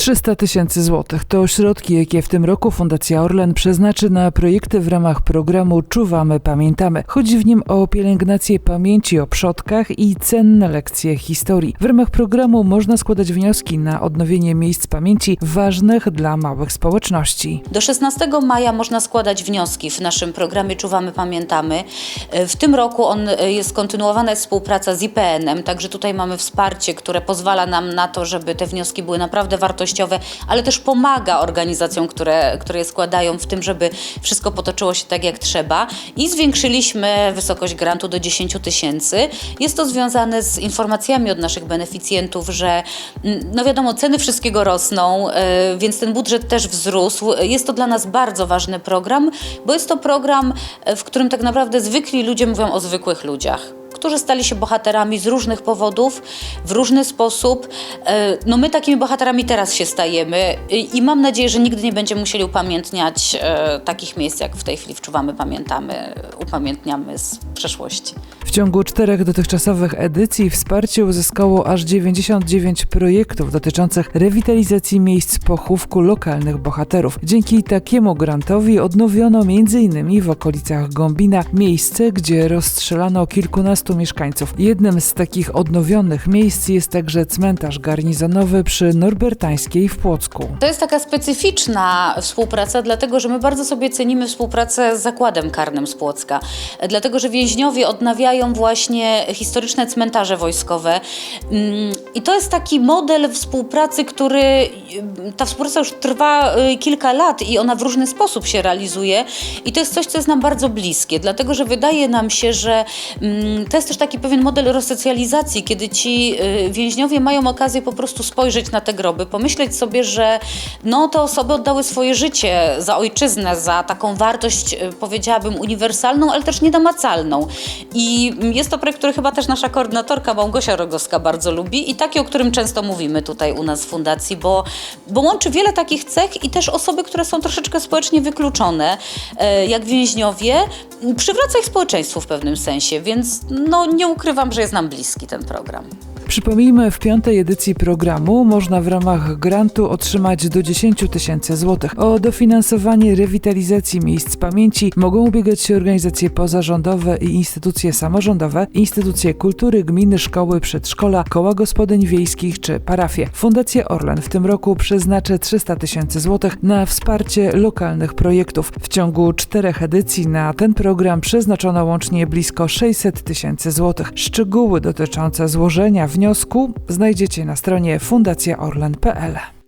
300 tysięcy złotych to środki, jakie w tym roku Fundacja Orlen przeznaczy na projekty w ramach programu Czuwamy, Pamiętamy. Chodzi w nim o pielęgnację pamięci o przodkach i cenne lekcje historii. W ramach programu można składać wnioski na odnowienie miejsc pamięci ważnych dla małych społeczności. Do 16 maja można składać wnioski w naszym programie Czuwamy, Pamiętamy. W tym roku on e, jest kontynuowana jest współpraca z IPN-em, także tutaj mamy wsparcie, które pozwala nam na to, żeby te wnioski były naprawdę wartościowe, ale też pomaga organizacjom, które, które je składają w tym, żeby wszystko potoczyło się tak jak trzeba. I zwiększyliśmy wysokość grantu do 10 tysięcy. Jest to związane z informacjami od naszych beneficjentów, że mm, no wiadomo, ceny wszystkiego rosną, e, więc ten budżet też wzrósł. Jest to dla nas bardzo ważny program, bo jest to program, e, w którym tak naprawdę zwykli ludzie mówią o zwykłych ludziach którzy stali się bohaterami z różnych powodów, w różny sposób. E, No my takimi bohaterami teraz się stajemy i mam nadzieję, że nigdy nie będziemy musieli upamiętniać e, takich miejsc, jak w tej chwili wczuwamy, pamiętamy, upamiętniamy z przeszłości. W ciągu czterech dotychczasowych edycji wsparcie uzyskało aż 99 projektów dotyczących rewitalizacji miejsc pochówku lokalnych bohaterów. Dzięki takiemu grantowi odnowiono m.in. w okolicach Gombina miejsce, gdzie rozstrzelano kilkunastu mieszkańców. Jednym z takich odnowionych miejsc jest także cmentarz garnizonowy przy Norbertańskiej w Płocku. To jest taka specyficzna współpraca, dlatego że my bardzo sobie cenimy współpracę z Zakładem Karnym z Płocka. Dlatego, że więźniowie odnawiają właśnie historyczne cmentarze wojskowe. Mm, I to jest taki model współpracy, który ta współpraca już trwa y, kilka lat i ona w różny sposób się realizuje. I to jest coś, co jest nam bardzo bliskie, dlatego że wydaje nam się, że mm, to jest też taki pewien model resocjalizacji, kiedy ci y, więźniowie mają okazję po prostu spojrzeć na te groby, pomyśleć sobie, że no te osoby oddały swoje życie za ojczyznę, za taką wartość, y, powiedziałabym, uniwersalną, ale też nienamacalną. I jest to projekt, który chyba też nasza koordynatorka Małgosia Rogowska bardzo lubi i taki, o którym często mówimy tutaj u nas w fundacji, bo, bo łączy wiele takich cech i też osoby, które są troszeczkę społecznie wykluczone, e, jak więźniowie, przywraca ich społeczeństwu w pewnym sensie, więc no nie ukrywam, że jest nam bliski ten program. Przypomnijmy, w piątej edycji programu można w ramach grantu otrzymać do 10 tysięcy złotych. O dofinansowanie rewitalizacji miejsc pamięci mogą ubiegać się organizacje pozarządowe i instytucje samorządowe, instytucje kultury, gminy, szkoły, przedszkola, koła gospodyń wiejskich czy parafie. Fundacja Orlen w tym roku przeznaczy 300 tysięcy złotych na wsparcie lokalnych projektów. W ciągu czterech edycji na ten program przeznaczono łącznie blisko 600 tysięcy złotych. Szczegóły dotyczące złożenia wniosku znajdziecie na stronie fundacjaorlen.pl.